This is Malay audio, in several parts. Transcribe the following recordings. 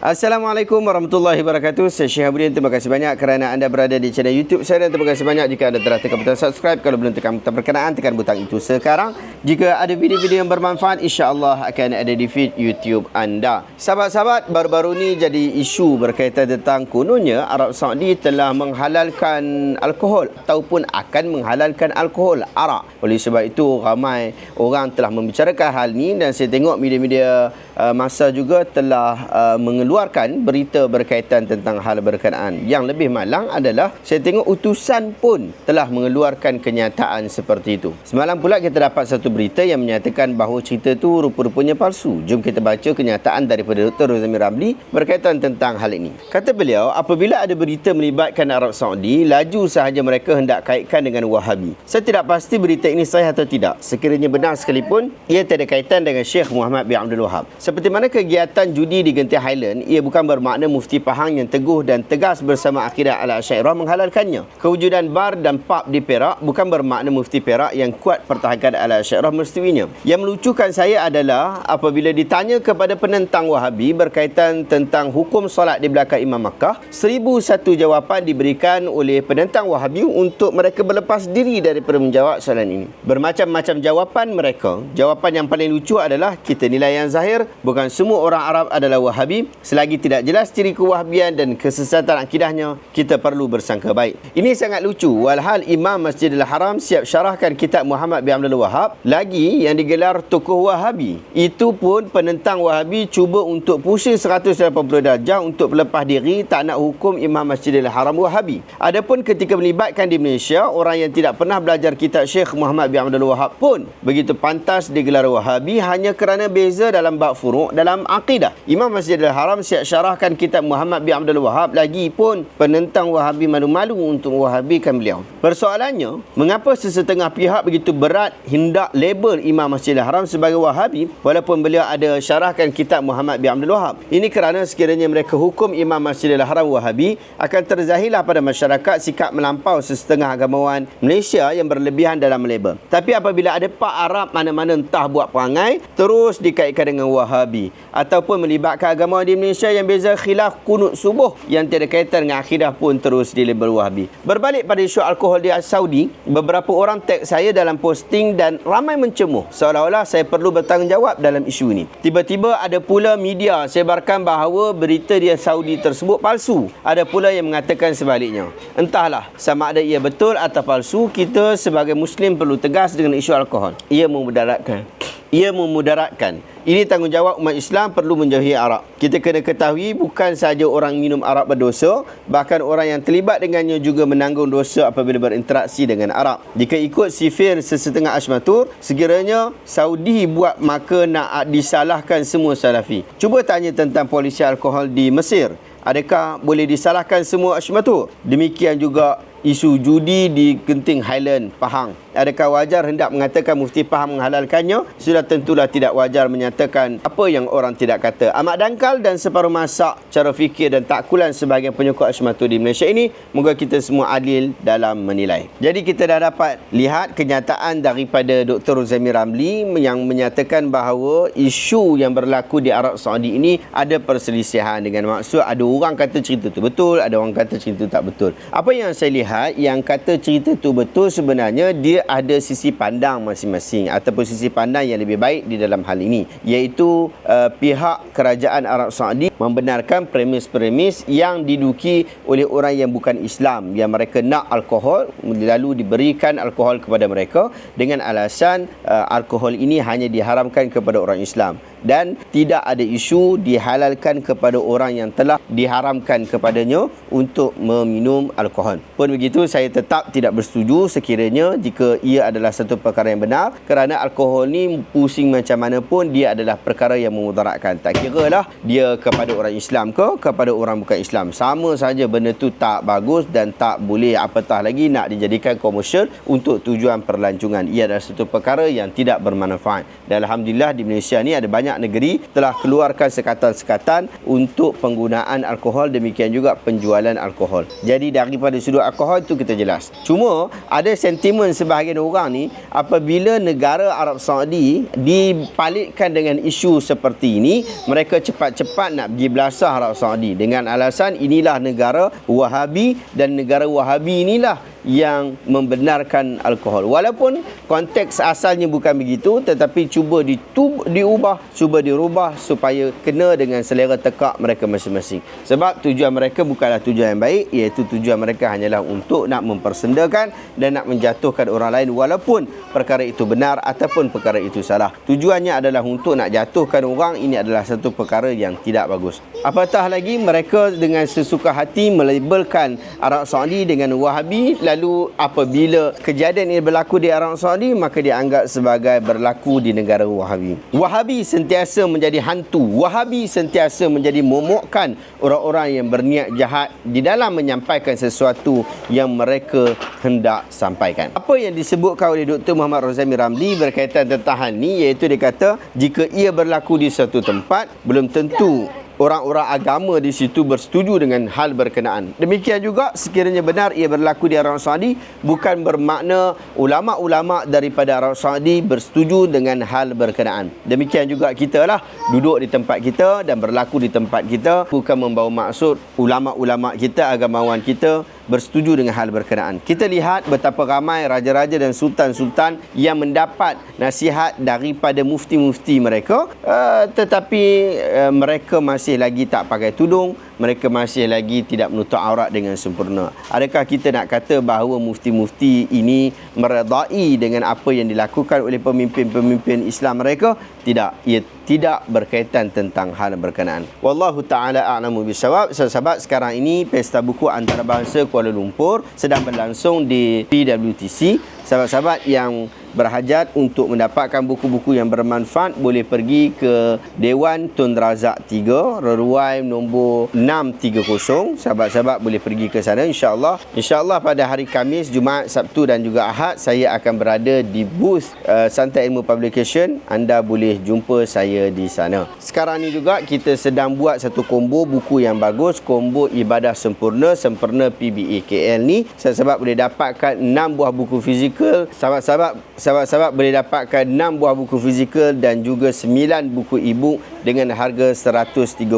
Assalamualaikum warahmatullahi wabarakatuh. Saya Abudin. Terima kasih banyak kerana anda berada di channel YouTube saya dan terima kasih banyak jika anda telah tekan butang subscribe. Kalau belum tekan butang berkenaan, tekan butang itu sekarang. Jika ada video-video yang bermanfaat, insya-Allah akan ada di feed YouTube anda. Sahabat-sahabat, baru-baru ni jadi isu berkaitan tentang kononnya Arab Saudi telah menghalalkan alkohol ataupun akan menghalalkan alkohol arak. Oleh sebab itu, ramai orang telah membicarakan hal ni dan saya tengok media-media uh, masa juga telah uh, mengeluarkan mengeluarkan berita berkaitan tentang hal berkenaan. Yang lebih malang adalah saya tengok utusan pun telah mengeluarkan kenyataan seperti itu. Semalam pula kita dapat satu berita yang menyatakan bahawa cerita itu rupa-rupanya palsu. Jom kita baca kenyataan daripada Dr. Rozami Ramli berkaitan tentang hal ini. Kata beliau, apabila ada berita melibatkan Arab Saudi, laju sahaja mereka hendak kaitkan dengan Wahabi. Saya tidak pasti berita ini sahih atau tidak. Sekiranya benar sekalipun, ia tidak ada kaitan dengan Syekh Muhammad bin Abdul Wahab. Seperti mana kegiatan judi di Genting Highland ia bukan bermakna mufti Pahang yang teguh dan tegas bersama akidah al-Asyairah menghalalkannya. Kewujudan bar dan pub di Perak bukan bermakna mufti Perak yang kuat pertahankan al-Asyairah mestiwinya. Yang melucukan saya adalah apabila ditanya kepada penentang Wahabi berkaitan tentang hukum solat di belakang Imam Makkah, seribu satu jawapan diberikan oleh penentang Wahabi untuk mereka berlepas diri daripada menjawab soalan ini. Bermacam-macam jawapan mereka. Jawapan yang paling lucu adalah kita nilai yang zahir, bukan semua orang Arab adalah Wahabi, Selagi tidak jelas ciri kewahabian dan kesesatan akidahnya, kita perlu bersangka baik. Ini sangat lucu. Walhal Imam Masjidil Haram siap syarahkan kitab Muhammad bin Abdul Wahab lagi yang digelar tokoh Wahabi. Itu pun penentang Wahabi cuba untuk pusing 180 darjah untuk lepas diri tak nak hukum Imam Masjidil Haram Wahabi. Adapun ketika melibatkan di Malaysia, orang yang tidak pernah belajar kitab Syekh Muhammad bin Abdul Wahab pun begitu pantas digelar Wahabi hanya kerana beza dalam bab furuk dalam akidah. Imam Masjidil Haram Siap syarahkan kitab Muhammad bin Abdul Wahab lagi pun penentang Wahabi malu-malu untuk Wahabikan beliau. Persoalannya, mengapa sesetengah pihak begitu berat hendak label Imam Masjidil Haram sebagai Wahabi walaupun beliau ada syarahkan kitab Muhammad bin Abdul Wahab? Ini kerana sekiranya mereka hukum Imam Masjidil Haram Wahabi akan terzahirlah pada masyarakat sikap melampau sesetengah agamawan Malaysia yang berlebihan dalam label. Tapi apabila ada Pak Arab mana-mana entah buat perangai terus dikaitkan dengan Wahabi ataupun melibatkan agama di Malaysia Indonesia yang beza khilaf kunut subuh yang tiada kaitan dengan akidah pun terus di label Wahabi. Berbalik pada isu alkohol di Saudi, beberapa orang tag saya dalam posting dan ramai mencemuh seolah-olah saya perlu bertanggungjawab dalam isu ini. Tiba-tiba ada pula media sebarkan bahawa berita di Saudi tersebut palsu. Ada pula yang mengatakan sebaliknya. Entahlah sama ada ia betul atau palsu, kita sebagai Muslim perlu tegas dengan isu alkohol. Ia memudaratkan ia memudaratkan. Ini tanggungjawab umat Islam perlu menjauhi arak. Kita kena ketahui bukan sahaja orang minum arak berdosa, bahkan orang yang terlibat dengannya juga menanggung dosa apabila berinteraksi dengan arak. Jika ikut sifir sesetengah asmatur, sekiranya Saudi buat maka nak disalahkan semua salafi. Cuba tanya tentang polisi alkohol di Mesir. Adakah boleh disalahkan semua asmatur? Demikian juga isu judi di Genting Highland, Pahang adakah wajar hendak mengatakan mufti Pahang menghalalkannya? Sudah tentulah tidak wajar menyatakan apa yang orang tidak kata. Amat dangkal dan separuh masak cara fikir dan takulan sebahagian penyokong Ashmatu di Malaysia ini moga kita semua adil dalam menilai. Jadi kita dah dapat lihat kenyataan daripada Dr. Rozami Ramli yang menyatakan bahawa isu yang berlaku di Arab Saudi ini ada perselisihan dengan maksud ada orang kata cerita itu betul ada orang kata cerita itu tak betul. Apa yang saya lihat yang kata cerita itu betul sebenarnya dia ada sisi pandang masing-masing ataupun sisi pandang yang lebih baik di dalam hal ini iaitu uh, pihak kerajaan Arab Saudi membenarkan premis-premis yang diduki oleh orang yang bukan Islam yang mereka nak alkohol lalu diberikan alkohol kepada mereka dengan alasan uh, alkohol ini hanya diharamkan kepada orang Islam dan tidak ada isu dihalalkan kepada orang yang telah diharamkan kepadanya untuk meminum alkohol. Pun begitu saya tetap tidak bersetuju sekiranya jika ia adalah satu perkara yang benar kerana alkohol ni pusing macam mana pun dia adalah perkara yang memudaratkan. Tak kira lah dia kepada orang Islam ke kepada orang bukan Islam. Sama saja benda tu tak bagus dan tak boleh apatah lagi nak dijadikan komersial untuk tujuan perlancongan ia adalah satu perkara yang tidak bermanfaat. Dan Alhamdulillah di Malaysia ni ada banyak banyak negeri telah keluarkan sekatan-sekatan untuk penggunaan alkohol demikian juga penjualan alkohol. Jadi daripada sudut alkohol itu kita jelas. Cuma ada sentimen sebahagian orang ni apabila negara Arab Saudi dipalitkan dengan isu seperti ini, mereka cepat-cepat nak pergi belasah Arab Saudi dengan alasan inilah negara Wahabi dan negara Wahabi inilah yang membenarkan alkohol. Walaupun konteks asalnya bukan begitu tetapi cuba ditub, diubah, cuba dirubah supaya kena dengan selera tekak mereka masing-masing. Sebab tujuan mereka bukanlah tujuan yang baik iaitu tujuan mereka hanyalah untuk nak mempersendakan dan nak menjatuhkan orang lain walaupun perkara itu benar ataupun perkara itu salah. Tujuannya adalah untuk nak jatuhkan orang ini adalah satu perkara yang tidak bagus. Apatah lagi mereka dengan sesuka hati melabelkan Arab Saudi dengan Wahabi lalu apabila kejadian ini berlaku di Arab Saudi maka dianggap sebagai berlaku di negara Wahabi. Wahabi sentiasa menjadi hantu. Wahabi sentiasa menjadi momokkan orang-orang yang berniat jahat di dalam menyampaikan sesuatu yang mereka hendak sampaikan. Apa yang disebutkan oleh Dr. Muhammad Rozami Ramli berkaitan tentang hal ini iaitu dia kata jika ia berlaku di satu tempat belum tentu orang-orang agama di situ bersetuju dengan hal berkenaan. Demikian juga sekiranya benar ia berlaku di Arab Saudi bukan bermakna ulama-ulama daripada Arab Saudi bersetuju dengan hal berkenaan. Demikian juga kita lah duduk di tempat kita dan berlaku di tempat kita bukan membawa maksud ulama-ulama kita agamawan kita bersetuju dengan hal berkenaan. Kita lihat betapa ramai raja-raja dan sultan-sultan yang mendapat nasihat daripada mufti-mufti mereka uh, tetapi uh, mereka masih lagi tak pakai tudung mereka masih lagi tidak menutup aurat dengan sempurna. Adakah kita nak kata bahawa mufti-mufti ini meredai dengan apa yang dilakukan oleh pemimpin-pemimpin Islam mereka? Tidak. Ia tidak berkaitan tentang hal berkenaan. Wallahu taala a'lamu bisawab. Sahabat sekarang ini Pesta Buku Antarabangsa Kuala Lumpur sedang berlangsung di PWTC. Sahabat-sahabat yang berhajat untuk mendapatkan buku-buku yang bermanfaat boleh pergi ke Dewan Tun Razak 3 Reruai nombor 630 sahabat-sahabat boleh pergi ke sana insyaAllah. insyaAllah pada hari Kamis, Jumaat, Sabtu dan juga Ahad saya akan berada di booth uh, Santai Ilmu Publication. Anda boleh jumpa saya di sana. Sekarang ni juga kita sedang buat satu combo buku yang bagus combo Ibadah Sempurna Sempurna PBA KL ni. Sahabat-sahabat boleh dapatkan 6 buah buku fizikal. Sahabat-sahabat sahabat-sahabat boleh dapatkan 6 buah buku fizikal dan juga 9 buku e-book dengan harga 139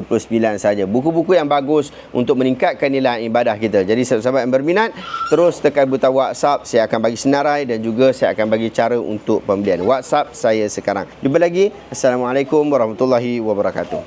saja. Buku-buku yang bagus untuk meningkatkan nilai ibadah kita. Jadi sahabat-sahabat yang berminat, terus tekan butang WhatsApp. Saya akan bagi senarai dan juga saya akan bagi cara untuk pembelian. WhatsApp saya sekarang. Jumpa lagi. Assalamualaikum warahmatullahi wabarakatuh.